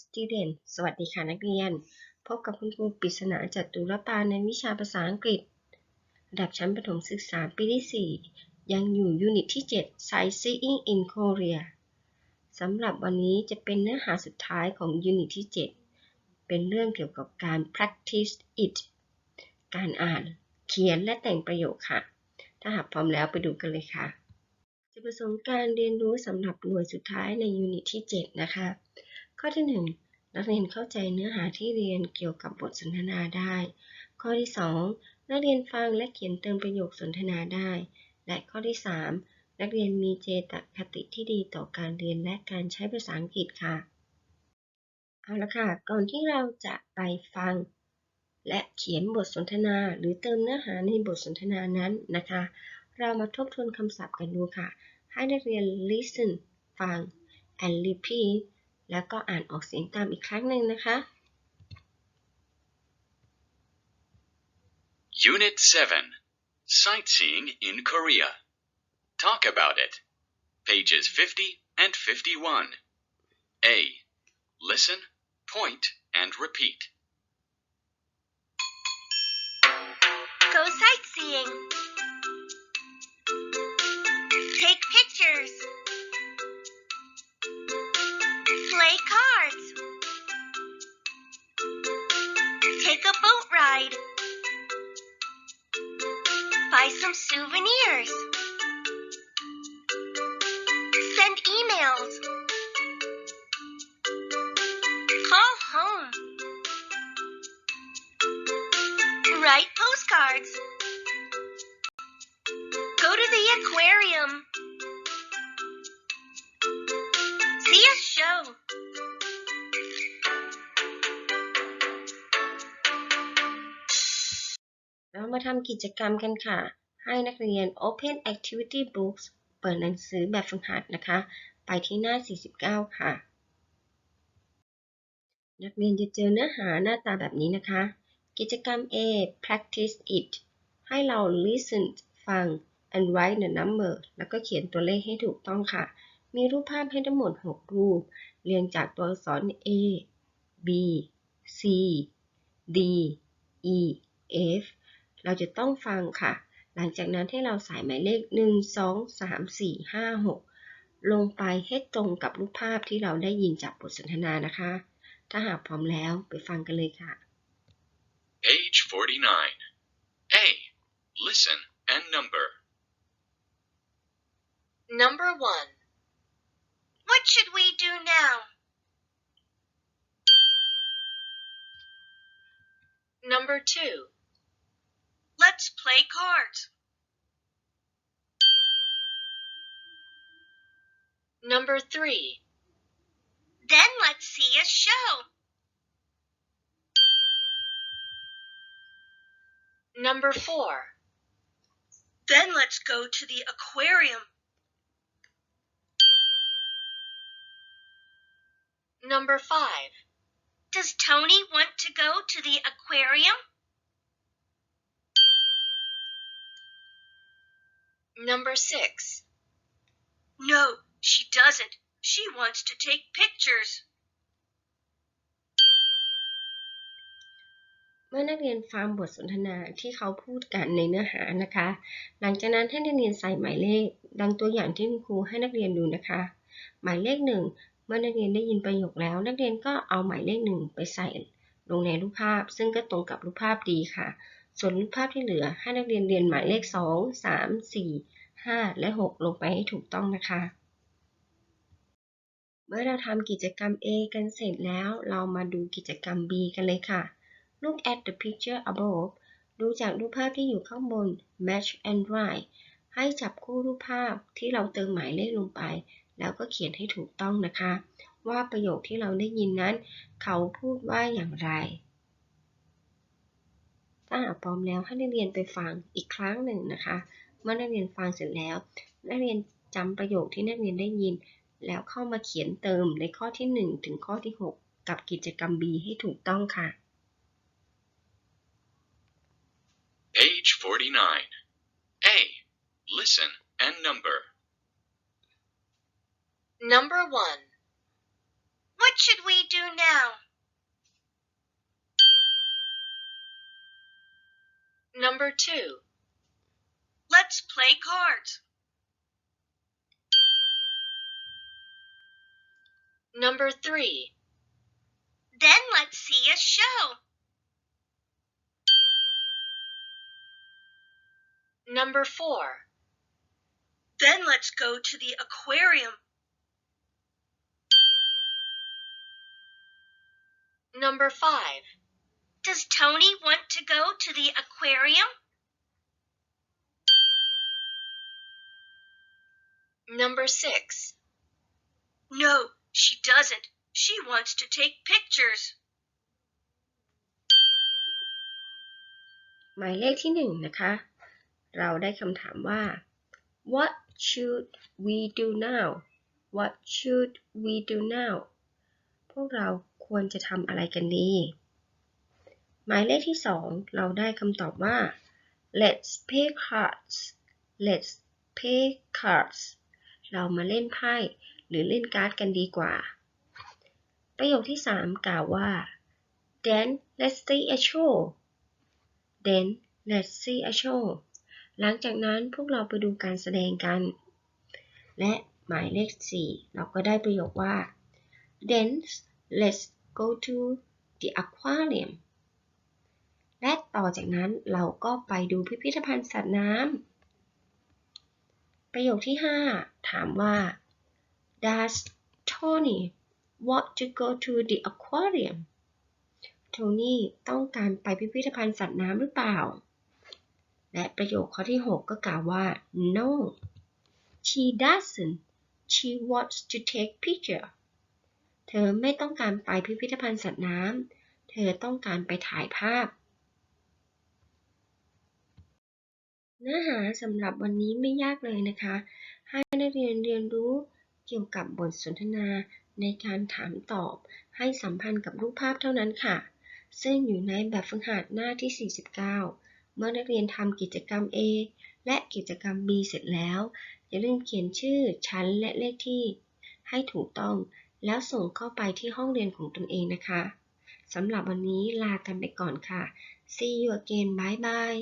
student สวัสดีค่ะนักเรียน พบกับคุณครูปริศนาจัตุรปาในวิชาภาษาอังกฤษ ระดับชั้นประถมศึกษาปีที่ 4 ยังอยู่ยูนิตที่ 7 Sightseeing in Korea สำหรับวันนี้จะเป็นเนื้อหาสุดท้ายของยูนิตที่ 7 เป็นเรื่องเกี่ยวกับการ practice it การอ่าน เขียนและแต่งประโยคค่ะ ถ้าหากพร้อมแล้วไปดูกันเลยค่ะจุดประสงค์การเรียนรู้สำหรับหน่วยสุดท้ายในยูนิตที่ 7 นะคะ ข้อที่ 1 นักเรียนเข้าใจเนื้อหาที่เรียนเกี่ยวกับบทสนทนาได้ ข้อที่ 2 นักเรียนฟังและเขียนเติมประโยคสนทนาได้ และข้อที่ 3 นักเรียนมีเจตคติที่ดีต่อการเรียนและการใช้ภาษาอังกฤษค่ะ เอาละค่ะ ก่อนที่เราจะไปฟัง และเขียนบทสนทนา หรือเติมเนื้อหาในบทสนทนานั้นนะคะ เรามาทบทวนคำศัพท์กันดูค่ะ ให้นักเรียน listen ฟัง and repeat แล้วก็อ่านออกเสียงตามอีกครั้งหนึ่งนะคะ Unit 7 Sightseeing in Korea. Talk about it. Pages 50 and 51. A. Listen, point, and repeat. Go sightseeing. Take pictures. some souvenirs. Send emails. Call home. Write postcards. Go to the aquarium. See a show. เรามาทำกิจกรรมกันค่ะ ให้นักเรียน Open Activity Books เปิดหนังสือแบบฝึกหัดนะคะ ไปที่หน้า 49 ค่ะ นักเรียนจะเจอเนื้อหาหน้าตาแบบนี้นะคะ กิจกรรม A practice it ให้เรา listen ฟัง and write the number แล้วก็เขียนตัวเลขให้ถูกต้องค่ะ มีรูปภาพให้ทั้งหมด 6 รูป เรียงจากตัวอักษร A B C D E F เราจะต้องฟังค่ะ หลังจากนั้นให้เราใส่หมายเลข 1 2 3 4 5 6 ลงไปให้ตรงกับรูปภาพที่เราได้ยินจากบทสนทนานะคะ ถ้าหากพร้อมแล้วไปฟังกันเลยค่ะ Page 49. A. Listen and number. Number one. What should we do now? Number two. Let's play cards. Number three. Then let's see a show. Number four. Then let's go to the aquarium. Number five. Does Tony want to go to the aquarium? Number six. No, she doesn't. She wants to take pictures. เมื่อนักเรียนฟังบทสนทนาที่เขาพูดกันในเนื้อหานะคะ หลังจากนั้นให้นักเรียนใส่หมายเลข ดังตัวอย่างที่คุณครูให้นักเรียนดูนะคะ หมายเลขหนึ่งเมื่อนักเรียนได้ยินประโยคแล้ว นักเรียนก็เอาหมายเลขหนึ่งไปใส่ลงในรูปภาพ ซึ่งก็ตรงกับรูปภาพดีค่ะ ส่วนรูปภาพที่เหลือให้นักเรียนเรียนหมายเลข 2 3 4 5 และ 6 ลงไปให้ถูกต้องนะคะ เมื่อเราทำกิจกรรม A กันเสร็จแล้ว เรามาดูกิจกรรม B กันเลยค่ะ Look at the picture above ดูจากรูปภาพที่อยู่ข้างบน match and write ให้จับคู่รูปภาพที่เราเติมหมายเลขลงไป แล้วก็เขียนให้ถูกต้องนะคะ ว่าประโยคที่เราได้ยินนั้น เขาพูดว่าอย่างไร ถ้าหากพร้อมแล้วให้นักเรียนไปฟังอีกครั้งหนึ่งนะคะ เมื่อนักเรียนฟังเสร็จแล้ว นักเรียนจำประโยคที่นักเรียนได้ยิน แล้วเข้ามาเขียนเติมในข้อที่ 1 ถึงข้อที่ 6 กับกิจกรรม B ให้ถูกต้องค่ะ Page 49. A. Listen and number. Number one. What should we do now. Number 2. Let's play cards. Number 3. Then let's see a show. Number 4. Then let's go to the aquarium. Number 5. Does Tony want to go to the aquarium? Number 6. No, she doesn't. She wants to take pictures. หมายเลขที่หนึ่งนะคะ เราได้คำถามว่า what should we do now what should we do now พวกเราควรจะทำอะไรกันดี หมายเลขที่สองเราได้คำตอบว่า let's play cards let's play cards เรามาเล่นไพ่หรือเล่นการ์ดกันดีกว่า ประโยคที่สามกล่าวว่า then let's see a show then let's see a show หลังจากนั้นพวกเราไปดูการแสดงกัน และหมายเลข 4 เราก็ได้ประโยคว่า then let's go to the aquarium และต่อจากนั้นเราก็ไปดูพิพิธภัณฑ์สัตว์น้ำ ประโยคที่ 5 ถามว่า does Tony want to go to the aquarium โทนี่ต้องการไปพิพิธภัณฑ์สัตว์น้ำหรือเปล่า และประโยคข้อที่ 6 ก็กล่าวว่า no she doesn't she wants to take picture เธอไม่ต้องการไปพิพิธภัณฑ์สัตว์น้ำ เธอต้องการไปถ่ายภาพ เนื้อหาสำหรับวันนี้ไม่ยากเลยนะคะ ให้นักเรียนเรียนรู้เกี่ยวกับบทสนทนาในการถามตอบ ให้สัมพันธ์กับรูปภาพเท่านั้นค่ะ ซึ่งอยู่ในแบบฝึกหัดหน้าที่ 49 เมื่อนักเรียนทำกิจกรรม A และกิจกรรม B เสร็จแล้ว อย่าลืมเขียนชื่อชั้นและเลขที่ ให้ถูกต้องแล้วส่งเข้าไปที่ห้องเรียนของตนเองนะคะ สำหรับวันนี้ลากันไปก่อนค่ะ See you again bye bye